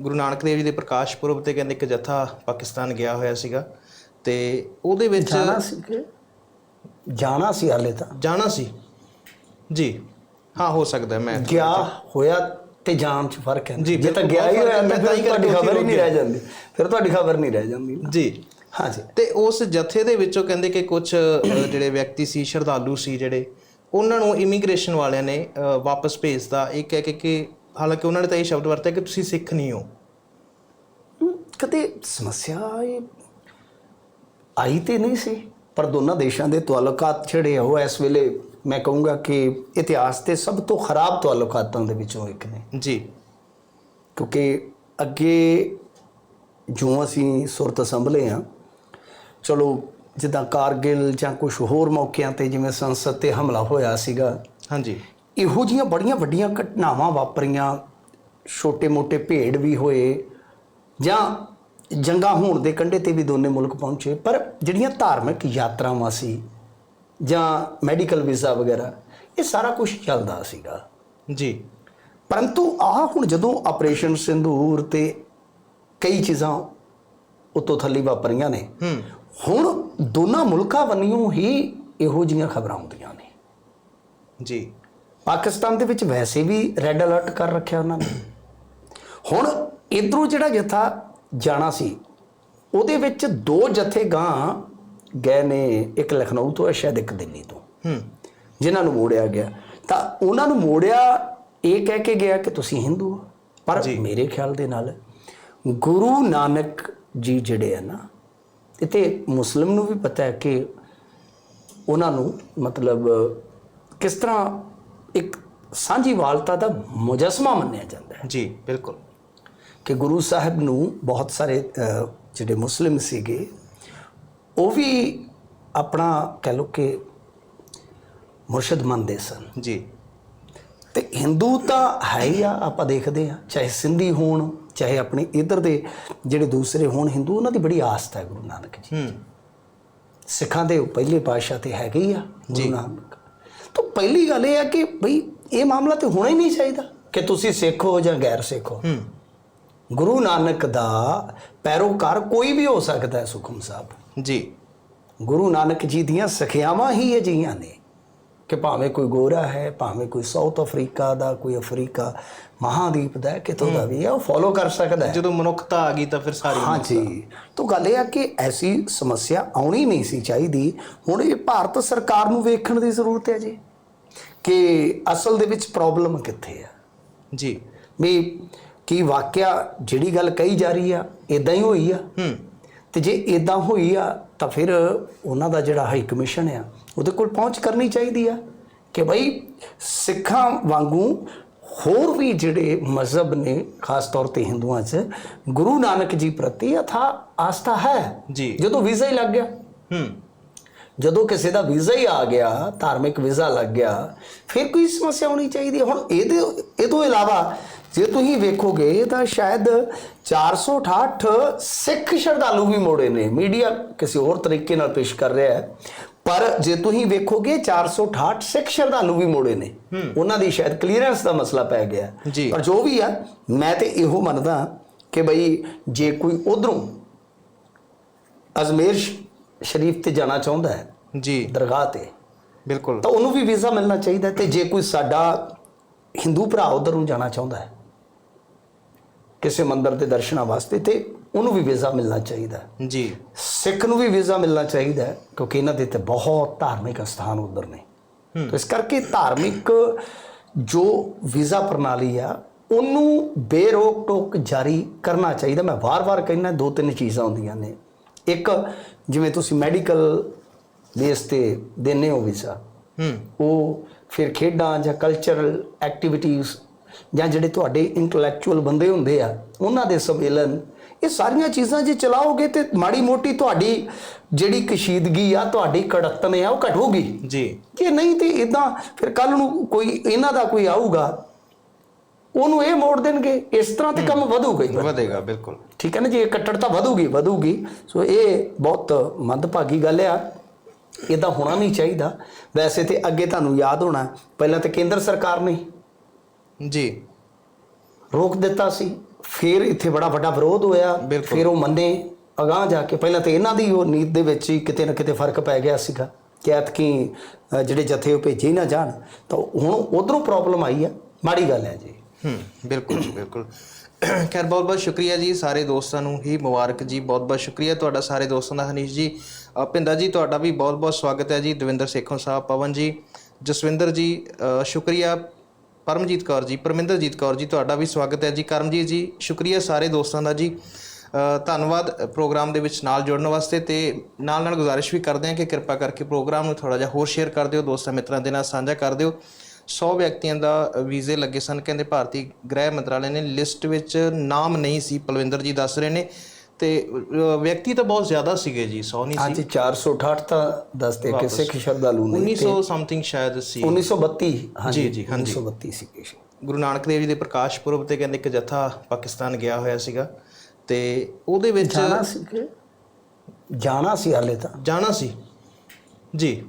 ਗੁਰੂ ਨਾਨਕ ਦੇਵ ਜੀ ਦੇ ਪ੍ਰਕਾਸ਼ ਪੁਰਬ ਤੇ ਕਹਿੰਦੇ ਇੱਕ ਜਥਾ ਪਾਕਿਸਤਾਨ ਗਿਆ ਹੋਇਆ ਸੀਗਾ ਤੇ ਉਹਦੇ ਵਿੱਚ ਜਾਣਾ ਸੀ ਕਿ? ਜਾਣਾ ਸੀ ਹਾਲੇ ਤਾਂ। ਜਾਣਾ ਸੀ। ਜੀ। ਹਾਂ ਹੋ ਸਕਦਾ ਮੈਂ ਗਿਆ ਹੋਇਆ ਤੇ ਜਾਣ ਚ ਫ਼ਰਕ ਹੈ। ਜੀ, ਜੇ ਤਾਂ ਗਿਆ ਹੀ ਹੋਇਆ ਮੈਂ ਤਾਂ ਤੁਹਾਡੀ ਖਬਰ ਹੀ ਨਹੀਂ ਰਹਿ ਜਾਂਦੀ। ਫਿਰ ਤੁਹਾਡੀ ਖਬਰ ਨਹੀਂ ਰਹਿ ਜਾਂਦੀ। ਜੀ। ਹਾਂਜੀ ਤੇ ਉਸ ਜਥੇ ਦੇ ਵਿੱਚੋਂ ਕਹਿੰਦੇ ਕਿ ਕੁਝ ਜਿਹੜੇ ਵਿਅਕਤੀ ਸੀ ਸ਼ਰਧਾਲੂ ਸੀ ਜਿਹੜੇ ਉਹਨਾਂ ਨੂੰ ਇਮੀਗ੍ਰੇਸ਼ਨ ਵਾਲਿਆਂ ਨੇ ਵਾਪਸ ਭੇਜਦਾ ਇਹ ਕਹਿ ਕੇ ਕਿ ਹਾਲਾਂਕਿ ਉਹਨਾਂ ਨੇ ਤਾਂ ਇਹ ਸ਼ਬਦ ਵਰਤਿਆ ਕਿ ਤੁਸੀਂ ਸਿੱਖ ਨਹੀਂ ਹੋ। ਕਦੇ ਸਮੱਸਿਆ ਇਹ ਆਈ ਤੇ ਨਹੀਂ ਸੀ ਪਰ ਦੋਨਾਂ ਦੇਸ਼ਾਂ ਦੇ ਤਾਲੁਕਾਤ ਜਿਹੜੇ ਉਹ ਇਸ ਵੇਲੇ ਮੈਂ ਕਹੂੰਗਾ ਕਿ ਇਤਿਹਾਸ ਦੇ ਸਭ ਤੋਂ ਖਰਾਬ ਤਾਲੁਕਾਤਾਂ ਦੇ ਵਿੱਚੋਂ ਇੱਕ ਨੇ। ਜੀ। ਕਿਉਂਕਿ ਅੱਗੇ ਜੋ ਅਸੀਂ ਸੁਰਤ ਸੰਭਲੇ ਆ ਚਲੋ ਜਿੱਦਾਂ ਕਾਰਗਿਲ ਜਾਂ ਕੁਝ ਹੋਰ ਮੌਕਿਆਂ ਤੇ ਜਿਵੇਂ ਸੰਸਦ ਤੇ ਹਮਲਾ ਹੋਇਆ ਸੀਗਾ ਹਾਂਜੀ। ਇਹੋ ਜੀਆਂ ਬੜੀਆਂ ਵੱਡੀਆਂ ਘਟਨਾਵਾਂ ਵਾਪਰੀਆਂ। ਛੋਟੇ-ਮੋਟੇ ਭੇੜ ਵੀ ਹੋਏ ਜਾਂ ਜੰਗਾਂ ਹੋਣ ਦੇ ਕੰਢੇ ਤੇ ਵੀ ਦੋਨੇ ਮੁਲਕ ਪਹੁੰਚੇ ਪਰ ਜਿਹੜੀਆਂ ਧਾਰਮਿਕ ਯਾਤਰਾਵਾਂ ਸੀ ਜਾਂ ਮੈਡੀਕਲ ਵੀਜ਼ਾ ਵਗੈਰਾ ਇਹ ਸਾਰਾ ਕੁਝ ਚੱਲਦਾ ਸੀਗਾ। ਜੀ। ਪਰੰਤੂ ਆਹ ਹੁਣ ਜਦੋਂ ਆਪਰੇਸ਼ਨ ਸਿੰਧੂਰ ਤੇ ਕਈ ਚੀਜ਼ਾਂ ਉਤੋਂ ਥੱਲੇ ਵਾਪਰੀਆਂ ਨੇ ਹੁਣ ਦੋਨਾਂ ਮੁਲਕਾਂ ਵੱਲੋਂ ਹੀ ਇਹੋ ਜੀਆਂ ਖਬਰਾਂ ਆਉਂਦੀਆਂ ਨੇ। ਜੀ। ਪਾਕਿਸਤਾਨ ਦੇ ਵਿੱਚ ਵੈਸੇ ਵੀ ਰੈੱਡ ਅਲਰਟ ਕਰ ਰੱਖਿਆ ਉਹਨਾਂ ਨੇ। ਹੁਣ ਇਧਰੋਂ ਜਿਹੜਾ ਜਥਾ ਜਾਣਾ ਸੀ ਉਹਦੇ ਵਿੱਚ ਦੋ ਜਥੇ ਗਾਂ ਗਏ ਨੇ ਇੱਕ ਲਖਨਊ ਤੋਂ ਸ਼ਾਇਦ ਇੱਕ ਦਿੱਲੀ ਤੋਂ। ਹੂੰ। ਜਿਨ੍ਹਾਂ ਨੂੰ ਮੋੜਿਆ ਗਿਆ। ਤਾਂ ਉਹਨਾਂ ਨੂੰ ਮੋੜਿਆ ਇਹ ਕਹਿ ਕੇ ਗਿਆ ਕਿ ਤੁਸੀਂ ਹਿੰਦੂ ਹੋ। ਪਰ ਮੇਰੇ ਖਿਆਲ ਦੇ ਨਾਲ ਗੁਰੂ ਨਾਨਕ ਜੀ ਜਿਹੜੇ ਆ ਨਾ ਇਹ ਤੇ ਮੁਸਲਿਮ ਨੂੰ ਵੀ ਪਤਾ ਹੈ ਕਿ ਉਹਨਾਂ ਨੂੰ ਮਤਲਬ ਕਿਸ ਤਰ੍ਹਾਂ ਇੱਕ ਸਾਂਝੀਵਾਲਤਾ ਦਾ ਮੁਜਸਮਾ ਮੰਨਿਆ ਜਾਂਦਾ ਹੈ। ਜੀ ਬਿਲਕੁਲ। ਕਿ ਗੁਰੂ ਸਾਹਿਬ ਨੂੰ ਬਹੁਤ ਸਾਰੇ ਜਿਹੜੇ ਮੁਸਲਿਮ ਸੀਗੇ ਉਹ ਵੀ ਆਪਣਾ ਕਹਿ ਲਓ ਕਿ ਮੁਰਸ਼ਿਦ ਮੰਨਦੇ ਸਨ। ਜੀ। ਤੇ ਹਿੰਦੂ ਤਾਂ ਹੈ ਹੀ ਆ ਆਪਾਂ ਦੇਖਦੇ ਆ ਚਾਹੇ ਸਿੰਧੀ ਹੋਣ ਚਾਹੇ ਆਪਣੇ ਇਧਰ ਦੇ ਜਿਹੜੇ ਦੂਸਰੇ ਹੋਣ ਹਿੰਦੂ ਉਹਨਾਂ ਦੀ ਬੜੀ ਆਸਥਾ ਹੈ ਗੁਰੂ ਨਾਨਕ ਜੀ। ਹੂੰ। ਸਿੱਖਾਂ ਦੇ ਪਹਿਲੇ ਪਾਤਸ਼ਾਹ ਤੇ ਹੈਗੇ ਹੀ ਆ ਗੁਰੂ ਨਾਨਕ। ਤਾਂ ਪਹਿਲੀ ਗੱਲ ਇਹ ਆ ਕਿ ਬਈ ਇਹ ਮਾਮਲਾ ਤੇ ਹੋਣਾ ਹੀ ਨਹੀਂ ਚਾਹੀਦਾ ਕਿ ਤੁਸੀਂ ਸਿੱਖ ਹੋ ਜਾਂ ਗੈਰ ਸਿੱਖ ਹੋ। ਹੂੰ। ਗੁਰੂ ਨਾਨਕ ਦਾ ਪੈਰੋਕਾਰ ਕੋਈ ਵੀ ਹੋ ਸਕਦਾ ਹੈ ਸੁਖਮ ਸਾਹਿਬ। ਜੀ। ਗੁਰੂ ਨਾਨਕ ਜੀ ਦੀਆਂ ਸਖਿਆਵਾਂ ਹੀ ਅਜਿਹੀਆਂ ਨੇ। ਕਿ ਭਾਵੇਂ ਕੋਈ ਗੋਰਾ ਹੈ ਭਾਵੇਂ ਕੋਈ ਸਾਊਥ ਅਫਰੀਕਾ ਦਾ ਕੋਈ ਅਫਰੀਕਾ ਮਹਾਦੀਪ ਦਾ ਹੈ, ਕਿਤੋਂ ਦਾ ਵੀ ਹੈ ਉਹ ਫੋਲੋ ਕਰ ਸਕਦਾ ਹੈ। ਜਦੋਂ ਮਨੁੱਖਤਾ ਆ ਗਈ ਤਾਂ ਫਿਰ ਸਾਰੀ ਹਾਂਜੀ। ਤਾਂ ਗੱਲ ਇਹ ਆ ਕਿ ਐਸੀ ਸਮੱਸਿਆ ਆਉਣੀ ਨਹੀਂ ਸੀ ਚਾਹੀਦੀ। ਹੁਣ ਇਹ ਭਾਰਤ ਸਰਕਾਰ ਨੂੰ ਵੇਖਣ ਦੀ ਜ਼ਰੂਰਤ ਹੈ ਜੀ ਕਿ ਅਸਲ ਦੇ ਵਿੱਚ ਪ੍ਰੋਬਲਮ ਕਿੱਥੇ ਆ? ਜੀ। ਵੀ ਕੀ ਵਾਕਿਆ ਜਿਹੜੀ ਗੱਲ ਕਹੀ ਜਾ ਰਹੀ ਆ ਇਦਾਂ ਹੀ ਹੋਈ ਆ? ਹੂੰ। ਤੇ ਜੇ ਇਦਾਂ ਹੋਈ ਆ ਤਾਂ ਫਿਰ ਉਹਨਾਂ ਦਾ ਜਿਹੜਾ ਹਾਈ ਕਮਿਸ਼ਨ ਆ ਉਹਦੇ ਕੋਲ ਪਹੁੰਚ ਕਰਨੀ ਚਾਹੀਦੀ ਆ ਕਿ ਭਾਈ ਸਿੱਖਾਂ ਵਾਂਗੂ ਹੋਰ ਵੀ ਜਿਹੜੇ ਮਜ਼ਹਬ ਨੇ ਖਾਸ ਤੌਰ ਤੇ ਹਿੰਦੂਆਂ 'ਚ ਗੁਰੂ ਨਾਨਕ ਜੀ ਪ੍ਰਤੀ ਅਥਾ ਆਸਥਾ ਹੈ। ਜੀ। ਜਦੋਂ ਵੀਜ਼ਾ ਹੀ ਲੱਗ ਗਿਆ। ਹੂੰ। ਜਦੋਂ ਕਿਸੇ ਦਾ ਵੀਜ਼ਾ ਹੀ ਆ ਗਿਆ ਧਾਰਮਿਕ ਵੀਜ਼ਾ ਲੱਗ ਗਿਆ ਫਿਰ ਕੋਈ ਸਮੱਸਿਆ ਹੋਣੀ ਚਾਹੀਦੀ। ਹੁਣ ਇਹਦੇ ਇਹ ਤੋਂ ਇਲਾਵਾ ਜੇ ਤੁਸੀਂ ਵੇਖੋਗੇ ਤਾਂ ਸ਼ਾਇਦ 468 ਸਿੱਖ ਸ਼ਰਧਾਲੂ ਵੀ ਮੋੜੇ ਨੇ। ਮੀਡੀਆ ਕਿਸੇ ਹੋਰ ਤਰੀਕੇ ਨਾਲ ਪੇਸ਼ ਕਰ ਰਿਹਾ ਹੈ। ਪਰ ਜੇ ਤੁਸੀਂ ਵੇਖੋਗੇ 468 ਸਿੱਖ ਸ਼ਰਧਾਲੂ ਵੀ ਮੋੜੇ ਨੇ। ਉਹਨਾਂ ਦੀ ਸ਼ਾਇਦ ਕਲੀਅਰੈਂਸ ਦਾ ਮਸਲਾ ਪੈ ਗਿਆ। ਪਰ ਜੋ ਵੀ ਆ ਮੈਂ ਤੇ ਇਹੋ ਮੰਨਦਾ ਕਿ ਬਈ ਜੇ ਕੋਈ ਉਧਰੋਂ ਅਜ਼ਮੇਰ ਸ਼ਰੀਫ ਤੇ ਜਾਣਾ ਚਾਹੁੰਦਾ ਹੈ ਜੀ। ਦਰਗਾਹ ਤੇ ਬਿਲਕੁਲ। ਤਾਂ ਉਹਨੂੰ ਵੀ ਵੀਜ਼ਾ ਮਿਲਣਾ ਚਾਹੀਦਾ ਤੇ ਜੇ ਕੋਈ ਸਾਡਾ ਹਿੰਦੂ ਭਰਾ ਉਧਰ ਨੂੰ ਜਾਣਾ ਚਾਹੁੰਦਾ ਹੈ ਕਿਸੇ ਮੰਦਿਰ ਦੇ ਦਰਸ਼ਨਾਂ ਵਾਸਤੇ ਤੇ ਉਹਨੂੰ ਵੀ ਵੀਜ਼ਾ ਮਿਲਣਾ ਚਾਹੀਦਾ ਜੀ। ਸਿੱਖ ਨੂੰ ਵੀ ਵੀਜ਼ਾ ਮਿਲਣਾ ਚਾਹੀਦਾ ਕਿਉਂਕਿ ਇਹਨਾਂ ਦੇ ਤੇ ਬਹੁਤ ਧਾਰਮਿਕ ਸਥਾਨ ਉਧਰ ਨੇ। ਤਾਂ ਇਸ ਕਰਕੇ ਧਾਰਮਿਕ ਜੋ ਵੀਜ਼ਾ ਪ੍ਰਣਾਲੀ ਆ ਉਹਨੂੰ ਬੇਰੋਕ ਟੋਕ ਜਾਰੀ ਕਰਨਾ ਚਾਹੀਦਾ। ਮੈਂ ਵਾਰ-ਵਾਰ ਕਹਿੰਦਾ ਦੋ ਤਿੰਨ ਚੀਜ਼ਾਂ ਹੁੰਦੀਆਂ ਨੇ। ਇੱਕ ਜਿਵੇਂ ਤੁਸੀਂ ਮੈਡੀਕਲ ਬੇਸ ਤੇ ਦਿੰਦੇ ਹੋ ਵੀਜ਼ਾ ਹੂੰ। ਉਹ ਫਿਰ ਖੇਡਾਂ ਜਾਂ ਕਲਚਰਲ ਐਕਟੀਵਿਟੀਜ਼ ਜਾਂ ਜਿਹੜੇ ਤੁਹਾਡੇ ਇੰਟੈਲੈਕਚੁਅਲ ਬੰਦੇ ਹੁੰਦੇ ਆ ਉਹਨਾਂ ਦੇ ਸੰਮੇਲਨ ਇਹ ਸਾਰੀਆਂ ਚੀਜ਼ਾਂ ਜੇ ਚਲਾਓਗੇ ਤੇ ਮਾੜੀ ਮੋਟੀ ਤੁਹਾਡੀ ਜਿਹੜੀ ਕਸ਼ੀਦਗੀ ਆ ਤੁਹਾਡੀ ਕੜਤਨ ਆ ਉਹ ਘਟੂਗੀ। ਜੀ। ਜੇ ਨਹੀਂ ਤੇ ਇਦਾਂ ਫਿਰ ਕੱਲ ਨੂੰ ਕੋਈ ਇਹਨਾਂ ਦਾ ਕੋਈ ਆਊਗਾ ਉਹਨੂੰ ਇਹ ਮੋੜ ਦੇਣਗੇ ਇਸ ਤਰ੍ਹਾਂ ਤੇ ਕੰਮ ਵਧੂਗਾ ਹੀ ਵਧੇਗਾ। ਬਿਲਕੁਲ। ਠੀਕ ਹੈ ਨਾ ਜੀ ਇਹ ਕੱਟੜਤਾ ਵਧੂਗੀ ਵਧੂਗੀ। ਸੋ ਇਹ ਬਹੁਤ ਮੰਦਭਾਗੀ ਗੱਲ ਆ। ਇਦਾਂ ਹੋਣਾ ਨਹੀਂ ਚਾਹੀਦਾ। ਵੈਸੇ ਤੇ ਅੱਗੇ ਤੁਹਾਨੂੰ ਯਾਦ ਹੋਣਾ ਪਹਿਲਾਂ ਤੇ ਕੇਂਦਰ ਸਰਕਾਰ ਨੇ ਜੀ। ਰੋਕ ਦਿੱਤਾ ਸੀ। ਫਿਰ ਇੱਥੇ ਬੜਾ ਵੱਡਾ ਵਿਰੋਧ ਹੋਇਆ। ਫਿਰ ਉਹ ਮੰਨੇ ਅਗਾਹ ਜਾ ਕੇ। ਪਹਿਲਾਂ ਤਾਂ ਇਹਨਾਂ ਦੀ ਉਹ ਨੀਤ ਦੇ ਵਿੱਚ ਹੀ ਕਿਤੇ ਨਾ ਕਿਤੇ ਫ਼ਰਕ ਪੈ ਗਿਆ ਸੀਗਾ। ਕਿ ਐਤਕੀ ਜਿਹੜੇ ਜਥੇ ਉਹ ਭੇਜੇ ਨਾ ਜਾਣ। ਤਾਂ ਹੁਣ ਉਧਰੋਂ ਪ੍ਰੋਬਲਮ ਆਈ ਆ। ਮਾੜੀ ਗੱਲ ਹੈ ਜੀ। ਹੂੰ, ਬਿਲਕੁਲ ਜੀ, ਬਿਲਕੁਲ। ਖੈਰ, ਬਹੁਤ ਬਹੁਤ ਸ਼ੁਕਰੀਆ ਜੀ ਸਾਰੇ ਦੋਸਤਾਂ ਨੂੰ ਹੀ, ਮੁਬਾਰਕ ਜੀ, ਬਹੁਤ ਬਹੁਤ ਸ਼ੁਕਰੀਆ ਤੁਹਾਡਾ ਸਾਰੇ ਦੋਸਤਾਂ ਦਾ, ਹਨੀਸ਼ ਜੀ। ਭਿੰਦਾ ਜੀ, ਤੁਹਾਡਾ ਵੀ ਬਹੁਤ ਬਹੁਤ ਸਵਾਗਤ ਹੈ ਜੀ, ਦਵਿੰਦਰ ਸੇਖੋਂ ਸਾਹਿਬ, ਪਵਨ ਜੀ। ਜਸਵਿੰਦਰ ਜੀ ਸ਼ੁਕਰੀਆ ਪਰਮਜੀਤ ਕੌਰ ਜੀ, ਪਰਮਿੰਦਰਜੀਤ ਕੌਰ ਜੀ, ਤੁਹਾਡਾ ਵੀ ਸਵਾਗਤ ਹੈ ਜੀ। ਕਰਮਜੀਤ ਜੀ, ਸ਼ੁਕਰੀਆ ਸਾਰੇ ਦੋਸਤਾਂ ਦਾ ਜੀ। ਧੰਨਵਾਦ ਪ੍ਰੋਗਰਾਮ ਦੇ ਵਿੱਚ ਨਾਲ ਜੁੜਨ ਵਾਸਤੇ ਤੇ ਨਾਲ ਨਾਲ ਗੁਜ਼ਾਰਿਸ਼ ਵੀ ਕਰਦੇ ਹਾਂ ਕਿ ਕਿਰਪਾ ਕਰਕੇ ਪ੍ਰੋਗਰਾਮ ਨੂੰ ਥੋੜਾ ਜਿਹਾ ਹੋਰ ਸ਼ੇਅਰ ਕਰ ਦਿਓ, ਦੋਸਤਾਂ ਮਿੱਤਰਾਂ ਦੇ ਨਾਲ ਸਾਂਝਾ ਕਰ ਦਿਓ। 100 ਵਿਅਕਤੀਆਂ ਦਾ ਵੀਜ਼ੇ ਲੱਗੇ ਸਨ। ਕਹਿੰਦੇ ਭਾਰਤੀ ਗ੍ਰਹਿ ਮੰਤਰਾਲੇ ਨੇ ਲਿਸਟ ਵਿੱਚ ਨਾਮ ਨਹੀਂ ਸੀ। ਪਲਵਿੰਦਰ ਜੀ ਦੱਸ ਰਹੇ ਨੇ ਤੇ ਵਿਅਕਤੀ ਤਾਂ ਬਹੁਤ ਜ਼ਿਆਦਾ ਸੀਗੇ ਜੀ 100 ਨਹੀਂ ਅੱਜ 468 ਤਾਂ ਦੱਸਦੇ ਕਿ ਸਿੱਖ ਸ਼ਰਧਾਲੂ ਨੇ 1900 ਸਮਥਿੰਗ ਸ਼ਾਇਦ ਸੀ। 1932 ਹਾਂਜੀ ਜੀ, ਹਾਂਜੀ। 1932 ਸੀ ਗੁਰੂ ਨਾਨਕ ਦੇਵ ਜੀ ਦੇ ਪ੍ਰਕਾਸ਼ ਪੁਰਬ ਤੇ ਕਹਿੰਦੇ ਇੱਕ ਜਥਾ ਪਾਕਿਸਤਾਨ ਗਿਆ ਹੋਇਆ ਸੀਗਾ ਤੇ ਉਹਦੇ ਵਿੱਚ ਜਾਣਾ ਸੀ ਕਿ? ਜਾਣਾ ਸੀ ਹਾਲੇ ਤਾਂ। ਜਾਣਾ ਸੀ। ਜੀ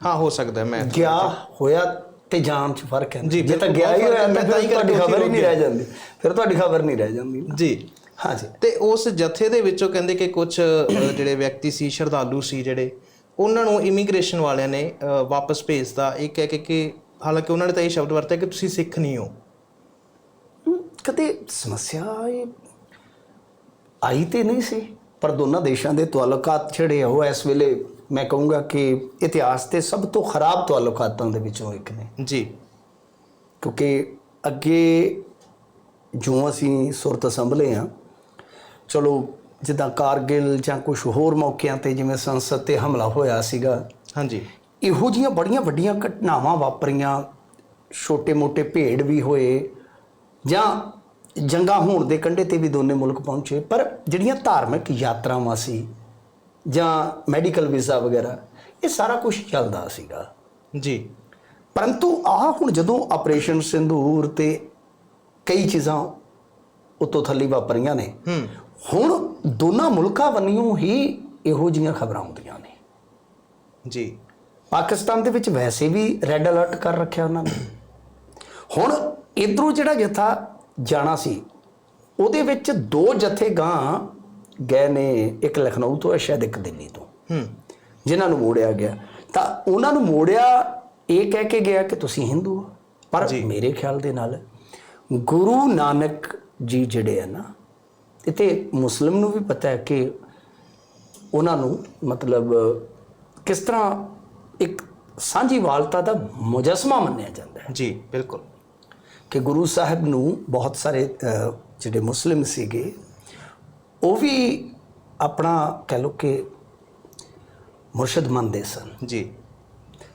ਹਾਂ ਹੋ ਸਕਦਾ ਮੈਂ ਗਿਆ ਹੋਇਆ ਤੇ ਜਾਣ ਚ ਫ਼ਰਕ ਹੈ ਜੀ, ਤਾਂ ਗਿਆ ਹੀ ਹੋਇਆ ਤਾਂ ਫਿਰ ਤੁਹਾਡੀ ਖਬਰ ਹੀ ਨਹੀਂ ਰਹਿ ਜਾਂਦੀ। ਫਿਰ ਤੁਹਾਡੀ ਖਬਰ ਨਹੀਂ ਰਹਿ ਜਾਂਦੀ। ਜੀ। ਹਾਂਜੀ ਤੇ ਉਸ ਜਥੇ ਦੇ ਵਿੱਚੋਂ ਕਹਿੰਦੇ ਕਿ ਕੁਝ ਜਿਹੜੇ ਵਿਅਕਤੀ ਸੀ ਸ਼ਰਧਾਲੂ ਸੀ ਜਿਹੜੇ ਉਹਨਾਂ ਨੂੰ ਇਮੀਗ੍ਰੇਸ਼ਨ ਵਾਲਿਆਂ ਨੇ ਵਾਪਸ ਭੇਜਤਾ। ਇਹ ਕਹਿ ਕੇ ਕਿ ਹਾਲਾਂਕਿ ਉਹਨਾਂ ਨੇ ਤਾਂ ਇਹ ਸ਼ਬਦ ਵਰਤਿਆ ਕਿ ਤੁਸੀਂ ਸਿੱਖ ਨਹੀਂ ਹੋ। ਕਦੇ ਸਮੱਸਿਆ ਇਹ ਆਈ ਤੇ ਨਹੀਂ ਸੀ ਪਰ ਦੋਨਾਂ ਦੇਸ਼ਾਂ ਦੇ ਤਾਲੁਕਾਤ ਜਿਹੜੇ ਉਹ ਇਸ ਵੇਲੇ ਮੈਂ ਕਹੂੰਗਾ ਕਿ ਇਤਿਹਾਸ ਦੇ ਸਭ ਤੋਂ ਖਰਾਬ ਤਾਲੁਕਾਤਾਂ ਦੇ ਵਿੱਚੋਂ ਇੱਕ ਨੇ। ਜੀ। ਕਿਉਂਕਿ ਅੱਗੇ ਜੋ ਅਸੀਂ ਸੁਰਤ ਸੰਭਲੇ ਆ ਚਲੋ ਜਿੱਦਾਂ ਕਾਰਗਿਲ ਜਾਂ ਕੁਝ ਹੋਰ ਮੌਕਿਆਂ ਤੇ ਜਿਵੇਂ ਸੰਸਦ ਤੇ ਹਮਲਾ ਹੋਇਆ ਸੀਗਾ ਹਾਂਜੀ। ਇਹੋ ਜੀਆਂ ਬੜੀਆਂ ਵੱਡੀਆਂ ਘਟਨਾਵਾਂ ਵਾਪਰੀਆਂ ਛੋਟੇ-ਮੋਟੇ ਭੇੜ ਵੀ ਹੋਏ ਜਾਂ ਜੰਗਾਂ ਹੋਣ ਦੇ ਕੰਢੇ ਤੇ ਵੀ ਦੋਨੇ ਮੁਲਕ ਪਹੁੰਚੇ ਪਰ ਜਿਹੜੀਆਂ ਧਾਰਮਿਕ ਯਾਤਰਾਵਾਂ ਸੀ ਜਾਂ ਮੈਡੀਕਲ ਵੀਜ਼ਾ ਵਗੈਰਾ ਇਹ ਸਾਰਾ ਕੁਝ ਚੱਲਦਾ ਸੀਗਾ। ਜੀ। ਪਰੰਤੂ ਆਹ ਹੁਣ ਜਦੋਂ ਆਪਰੇਸ਼ਨ ਸਿੰਧੂਰ ਤੇ ਕਈ ਚੀਜ਼ਾਂ ਉਤੋਂ ਥੱਲੇ ਵਾਪਰੀਆਂ ਨੇ ਹੁਣ ਦੋਨਾਂ ਮੁਲਕਾਂ ਵੱਲੋਂ ਹੀ ਇਹੋ ਜੀਆਂ ਖਬਰਾਂ ਆਉਂਦੀਆਂ ਨੇ। ਜੀ। ਪਾਕਿਸਤਾਨ ਦੇ ਵਿੱਚ ਵੈਸੇ ਵੀ ਰੈੱਡ ਅਲਰਟ ਕਰ ਰੱਖਿਆ ਉਹਨਾਂ ਨੇ। ਹੁਣ ਇਧਰੋਂ ਜਿਹੜਾ ਜਥਾ ਜਾਣਾ ਸੀ ਉਹਦੇ ਵਿੱਚ ਦੋ ਜਥੇ ਗਾਂ ਗਏ ਨੇ ਇੱਕ ਲਖਨਊ ਤੋਂ ਸ਼ਾਇਦ ਇੱਕ ਦਿੱਲੀ ਤੋਂ। ਹੂੰ। ਜਿਨ੍ਹਾਂ ਨੂੰ ਮੋੜਿਆ ਗਿਆ। ਤਾਂ ਉਹਨਾਂ ਨੂੰ ਮੋੜਿਆ ਇਹ ਕਹਿ ਕੇ ਗਿਆ ਕਿ ਤੁਸੀਂ ਹਿੰਦੂ ਹੋ। ਪਰ ਮੇਰੇ ਖਿਆਲ ਦੇ ਨਾਲ ਗੁਰੂ ਨਾਨਕ ਜੀ ਜਿਹੜੇ ਆ ਨਾ ਇਤੇ ਮੁਸਲਿਮ ਨੂੰ ਵੀ ਪਤਾ ਹੈ ਕਿ ਉਹਨਾਂ ਨੂੰ ਮਤਲਬ ਕਿਸ ਤਰ੍ਹਾਂ ਇੱਕ ਸਾਂਝੀਵਾਲਤਾ ਦਾ ਮੁਜਸਮਾ ਮੰਨਿਆ ਜਾਂਦਾ ਹੈ। ਜੀ ਬਿਲਕੁਲ। ਕਿ ਗੁਰੂ ਸਾਹਿਬ ਨੂੰ ਬਹੁਤ ਸਾਰੇ ਜਿਹੜੇ ਮੁਸਲਿਮ ਸੀਗੇ ਉਹ ਵੀ ਆਪਣਾ ਕਹਿ ਲਓ ਕਿ ਮੁਰਸ਼ਿਦ ਮੰਨਦੇ ਸਨ। ਜੀ।